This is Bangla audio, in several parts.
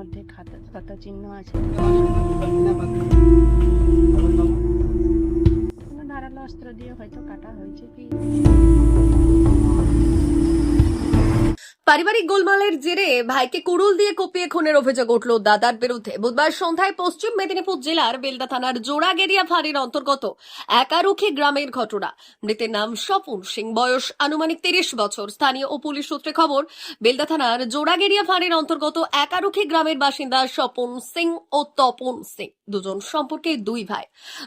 মধ্যে খাতা খাতা চিহ্ন আছে। পারিবারিক গোলমালের জেরে ভাইকে কুড়ুল দিয়ে কুপিয়ে খুনের অভিযোগ উঠল দাদার বিরুদ্ধে। বুধবার সন্ধ্যায় পশ্চিম মেদিনীপুর জেলার বেলদা থানার জোড়াগেরিয়া ফাঁড়ির অন্তর্গত একারুখি গ্রামের ঘটনা। মৃতের নাম স্বপন সিং, বয়স আনুমানিক তিরিশ বছর। স্থানীয় ও পুলিশ সূত্রে খবর, বেলদা থানার জোড়াগেরিয়া ফাঁড়ির অন্তর্গত একারুখি গ্রামের বাসিন্দা স্বপন সিং ও তপন সিং, দুজন সম্পর্কে দুই ভাই।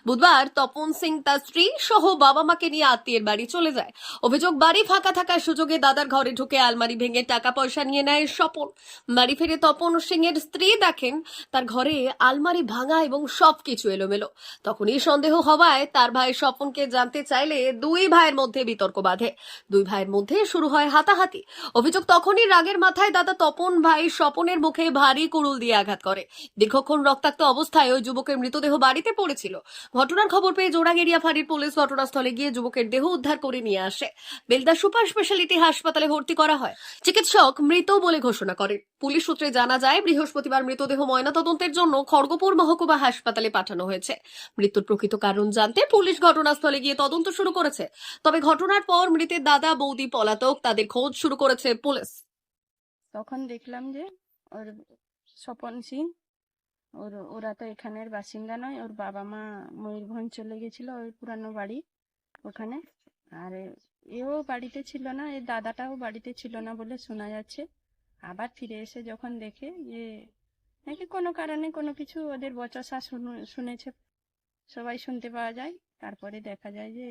বুধবার তপন সিং তার স্ত্রী সহ বাবা মাকে নিয়ে আত্মীয়ের বাড়ি চলে যায়। অভিযোগ, বাড়ি ফাঁকা থাকার সুযোগে দাদার ঘরে ঢুকে আলমারি ভেঙে টাকা পয়সা নিয়ে নেয় স্বপন। বাড়ি ফিরে তপন সিং এর স্ত্রী দেখেন, তার ঘরে আলমারি ভাঙা এবং সবকিছু এলোমেলো। তখনই সন্দেহ হওয়ায় তার ভাই স্বপনকে জানতে চাইলে দুই ভাইয়ের মধ্যে বিতর্ক বাঁধে। দুই ভাইয়ের মধ্যে শুরু হয় হাতাহাতি। অভিযোগ তখনই রাগের মাথায় দাদা তপন ভাই স্বপনের মুখে ভারী কুড়ুল দিয়ে আঘাত করে। দীর্ঘক্ষণ রক্তাক্ত অবস্থায় ওই যুবকের মৃতদেহ বাড়িতে পড়েছিল। ঘটনার খবর পেয়ে জোড়াগেরিয়া ফাঁড়ির পুলিশ ঘটনাস্থলে গিয়ে যুবকের দেহ উদ্ধার করে নিয়ে আসে। বেলদা সুপার স্পেশালিটি হাসপাতালে ভর্তি করা হয়। চিকিৎসক মৃত বলে ঘোষণা করেন। পুলিশ সূত্রে জানা যায়, বৃহস্পতিবার মৃতদেহ ময়নাতদন্তের জন্য খড়গপুর মহকুমা হাসপাতালে পাঠানো হয়েছে। মৃত্যুর প্রকৃত কারণ জানতে পুলিশ ঘটনাস্থলে গিয়ে তদন্ত শুরু করেছে। তবে ঘটনার পর মৃতের দাদা, বৌদি, পলাতক তাদের খোঁজ শুরু করেছে পুলিশ। তখন দেখলাম যে ওর স্বপন সিং, ওর, ওরা তো এখানের বাসিন্দা নয়, ওর বাবা মা ময়ূরভঞ্জ চলে গেছিল ওই পুরানো বাড়ি ওখানে। আর এও বাড়িতে ছিল না এর দাদাটাও বাড়িতে ছিল না বলে শোনা যাচ্ছে। আবার ফিরে এসে যখন দেখে যে নাকি কোনো কারণে কোনো কিছু ওদের বচসা শুনে- শুনেছে, সবাই শুনতে পাওয়া যায়। তারপরে দেখা যায় যে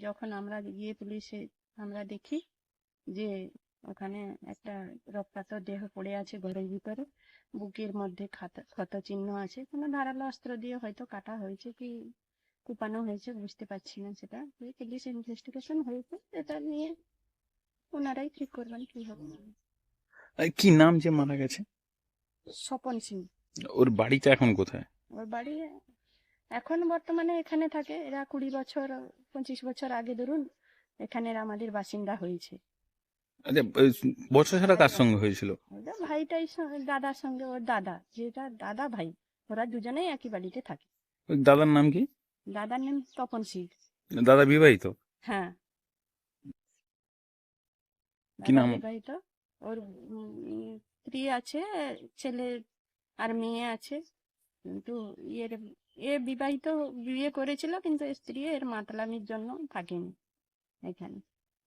যখন আমরা গিয়ে পুলিশে আমরা দেখি যে ওখানে একটা রক্তাক্ত দেহ পড়ে আছে ঘরের ভিতরে, বুকের মধ্যে ক্ষত চিহ্ন আছে, কোনো ধারালো অস্ত্র দিয়ে হয়তো কাটা হয়েছে কি কুপানো হয়েছে বুঝতে পারছি না সেটা। পুলিশ ইনভেস্টিগেশন হয়েছে এটা নিয়ে ওনারাই ঠিক করবেন কি হবে। কি নাম যে মারা গেছে? স্বপন সিং। ওর বাড়িটা এখন কোথায়? ওর বাড়ি এখন বর্তমানে এখানে থাকে। এরা কুড়ি বছর পঁচিশ বছর আগে ধরুন এখানের আমাদের বাসিন্দা হয়েছে। আচ্ছা বছর ছাড়া কার সঙ্গে হয়েছিল? ভাইটাই দাদার সঙ্গে ওর দাদা। যেটা দাদা ভাই ওরা দুজনেই একই বাড়িতে থাকে। দাদার নাম কি? দাদার নাম তপন সিং। দাদা বিবাহিত? হ্যাঁ। কি নাম? বিবাহিত। ওর স্ত্রী আছে ছেলে আর মেয়ে আছে। কিন্তু এর এ বিবাহিত বিয়ে করেছিল কিন্তু স্ত্রী এর মাতলামির জন্য থাকেনি এখানে।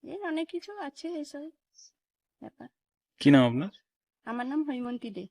এর অনেক কিছু আছে এসব ব্যাপার। কি নাম আপনার? আমার নাম হৈমন্তী দে।